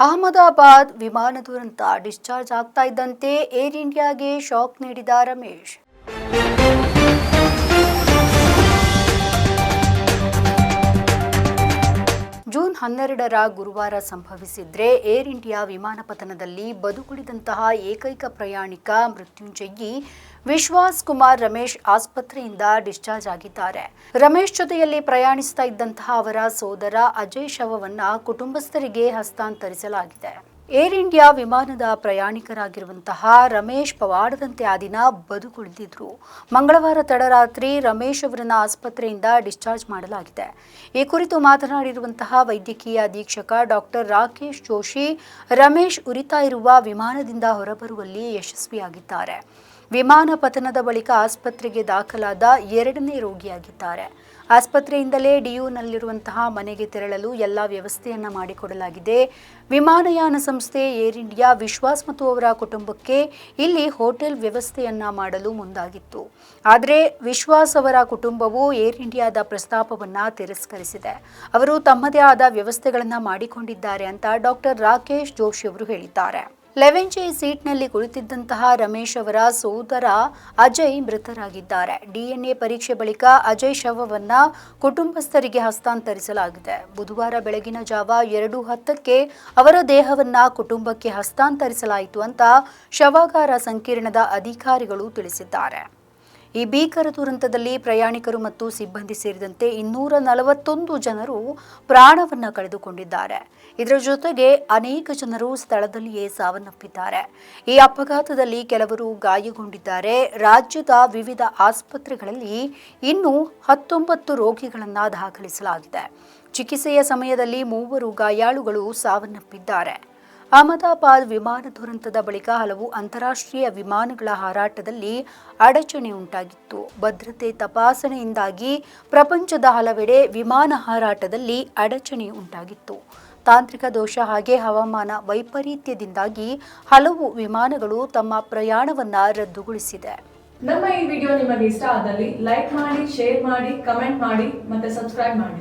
ಅಹಮದಾಬಾದ್ ವಿಮಾನ ದುರಂತ ಡಿಸ್ಚಾರ್ಜ್ ಆಗ್ತಾ ಇದ್ದಂತೆ ಏರ್ ಇಂಡಿಯಾಗೆ ಶಾಕ್ ನೀಡಿದ ರಮೇಶ್. ಹನ್ನೆರಡರ ಗುರುವಾರ ಸಂಭವಿಸಿದ್ರೆ ಏರ್ ಇಂಡಿಯಾ ವಿಮಾನ ಪತನದಲ್ಲಿ ಬದುಕುಳಿದಂತಹ ಏಕೈಕ ಪ್ರಯಾಣಿಕ ಮೃತ್ಯುಂಜಯಿ ವಿಶ್ವಾಸ್ ಕುಮಾರ್ ರಮೇಶ್ ಆಸ್ಪತ್ರೆಯಿಂದ ಡಿಸ್ಚಾರ್ಜ್ ಆಗಿದ್ದಾರೆ. ರಮೇಶ್ ಜೊತೆಯಲ್ಲಿ ಪ್ರಯಾಣಿಸ್ತಾ ಇದ್ದಂತಹ ಅವರ ಸೋದರ ಅಜಯ್ ಶವವನ್ನ ಕುಟುಂಬಸ್ಥರಿಗೆ ಹಸ್ತಾಂತರಿಸಲಾಗಿದೆ. ಏರ್ ಇಂಡಿಯಾ ವಿಮಾನದ ಪ್ರಯಾಣಿಕರಾಗಿರುವಂತಹ ರಮೇಶ್ ಪವಾಡದಂತೆ ಆ ದಿನ ಬದುಕುಳಿದಿದ್ರು ಮಂಗಳವಾರ ತಡರಾತ್ರಿ ರಮೇಶ್ ಅವರನ್ನ ಆಸ್ಪತ್ರೆಯಿಂದ ಡಿಸ್ಚಾರ್ಜ್ ಮಾಡಲಾಗಿದೆ. ಈ ಕುರಿತು ಮಾತನಾಡಿರುವಂತಹ ವೈದ್ಯಕೀಯ ಅಧೀಕ್ಷಕ ಡಾಕ್ಟರ್ ರಾಕೇಶ್ ಜೋಶಿ, ರಮೇಶ್ ಉರಿತಾ ಇರುವ ವಿಮಾನದಿಂದ ಹೊರಬರುವಲ್ಲಿ ಯಶಸ್ವಿಯಾಗಿದ್ದಾರೆ. ವಿಮಾನ ಪತನದ ಬಳಿಕ ಆಸ್ಪತ್ರೆಗೆ ದಾಖಲಾದ ಎರಡನೇ ರೋಗಿಯಾಗಿದ್ದಾರೆ. ಆಸ್ಪತ್ರೆಯಿಂದಲೇ ಡಿಯುನಲ್ಲಿರುವಂತಹ ಮನೆಗೆ ತೆರಳಲು ಎಲ್ಲ ವ್ಯವಸ್ಥೆಯನ್ನ ಮಾಡಿಕೊಡಲಾಗಿದೆ. ವಿಮಾನಯಾನ ಸಂಸ್ಥೆ, ಏರ್ ಇಂಡಿಯಾ, ವಿಶ್ವಾಸ್ ಮತ್ತು ಅವರ ಕುಟುಂಬಕ್ಕೆ ಇಲ್ಲಿ ಹೋಟೆಲ್ ವ್ಯವಸ್ಥೆಯನ್ನ ಮಾಡಲು ಮುಂದಾಗಿತ್ತು. ಆದರೆ ವಿಶ್ವಾಸ್ ಅವರ ಕುಟುಂಬವು ಏರ್ ಇಂಡಿಯಾದ ಪ್ರಸ್ತಾಪವನ್ನು ತಿರಸ್ಕರಿಸಿದೆ. ಅವರು ತಮ್ಮದೇ ಆದ ವ್ಯವಸ್ಥೆಗಳನ್ನ ಮಾಡಿಕೊಂಡಿದ್ದಾರೆ ಅಂತ ಡಾಕ್ಟರ್ ರಾಕೇಶ್ ಜೋಶಿ ಅವರು ಹೇಳಿದ್ದಾರೆ. ಲೆವೆನ್ ಸೀಟ್ನಲ್ಲಿ ಕುಳಿತಿದ್ದಂತಹ ರಮೇಶ್ ಅವರ ಸೋದರ ಅಜಯ್ ಮೃತರಾಗಿದ್ದಾರೆ. ಡಿಎನ್ಎ ಪರೀಕ್ಷೆ ಬಳಿಕ ಅಜಯ್ ಶವವನ್ನ ಕುಟುಂಬಸ್ಥರಿಗೆ ಹಸ್ತಾಂತರಿಸಲಾಗಿದೆ. ಬುಧವಾರ ಬೆಳಗಿನ ಜಾವ ಎರಡು ಹತ್ತಕ್ಕೆ ಅವರ ದೇಹವನ್ನ ಕುಟುಂಬಕ್ಕೆ ಹಸ್ತಾಂತರಿಸಲಾಯಿತು ಅಂತ ಶವಾಗಾರ ಸಂಕೀರ್ಣದ ಅಧಿಕಾರಿಗಳು ತಿಳಿಸಿದ್ದಾರೆ. ಈ ಭೀಕರ ದುರಂತದಲ್ಲಿ ಪ್ರಯಾಣಿಕರು ಮತ್ತು ಸಿಬ್ಬಂದಿ ಸೇರಿದಂತೆ ಇನ್ನೂರ ನಲವತ್ತೊಂದು ಜನರು ಪ್ರಾಣವನ್ನ ಕಳೆದುಕೊಂಡಿದ್ದಾರೆ. ಇದರ ಜೊತೆಗೆ ಅನೇಕ ಜನರು ಸ್ಥಳದಲ್ಲಿಯೇ ಸಾವನ್ನಪ್ಪಿದ್ದಾರೆ. ಈ ಅಪಘಾತದಲ್ಲಿ ಕೆಲವರು ಗಾಯಗೊಂಡಿದ್ದಾರೆ. ರಾಜ್ಯದ ವಿವಿಧ ಆಸ್ಪತ್ರೆಗಳಲ್ಲಿ ಇನ್ನೂ ಹತ್ತೊಂಬತ್ತು ರೋಗಿಗಳನ್ನು ದಾಖಲಿಸಲಾಗಿದೆ. ಚಿಕಿತ್ಸೆಯ ಸಮಯದಲ್ಲಿ ಮೂವರು ಗಾಯಾಳುಗಳು ಸಾವನ್ನಪ್ಪಿದ್ದಾರೆ. ಅಹಮದಾಬಾದ್ ವಿಮಾನ ದುರಂತದ ಬಳಿಕ ಹಲವು ಅಂತಾರಾಷ್ಟ್ರೀಯ ವಿಮಾನಗಳ ಹಾರಾಟದಲ್ಲಿ ಅಡಚಣೆ ಉಂಟಾಗಿತ್ತು. ಭದ್ರತೆ ತಪಾಸಣೆಯಿಂದಾಗಿ ಪ್ರಪಂಚದ ಹಲವೆಡೆ ವಿಮಾನ ಹಾರಾಟದಲ್ಲಿ ಅಡಚಣೆ ಉಂಟಾಗಿತ್ತು. ತಾಂತ್ರಿಕ ದೋಷ ಹಾಗೆ ಹವಾಮಾನ ವೈಪರೀತ್ಯದಿಂದಾಗಿ ಹಲವು ವಿಮಾನಗಳು ತಮ್ಮ ಪ್ರಯಾಣವನ್ನ ರದ್ದುಗೊಳಿಸಿದೆ. ನಮ್ಮ ಈ ವಿಡಿಯೋ ನಿಮಗೆ ಇಷ್ಟ ಆದಲ್ಲಿ ಲೈಕ್ ಮಾಡಿ, ಶೇರ್ ಮಾಡಿ, ಕಮೆಂಟ್ ಮಾಡಿ ಮತ್ತೆ ಸಬ್ಸ್ಕ್ರೈಬ್ ಮಾಡಿ.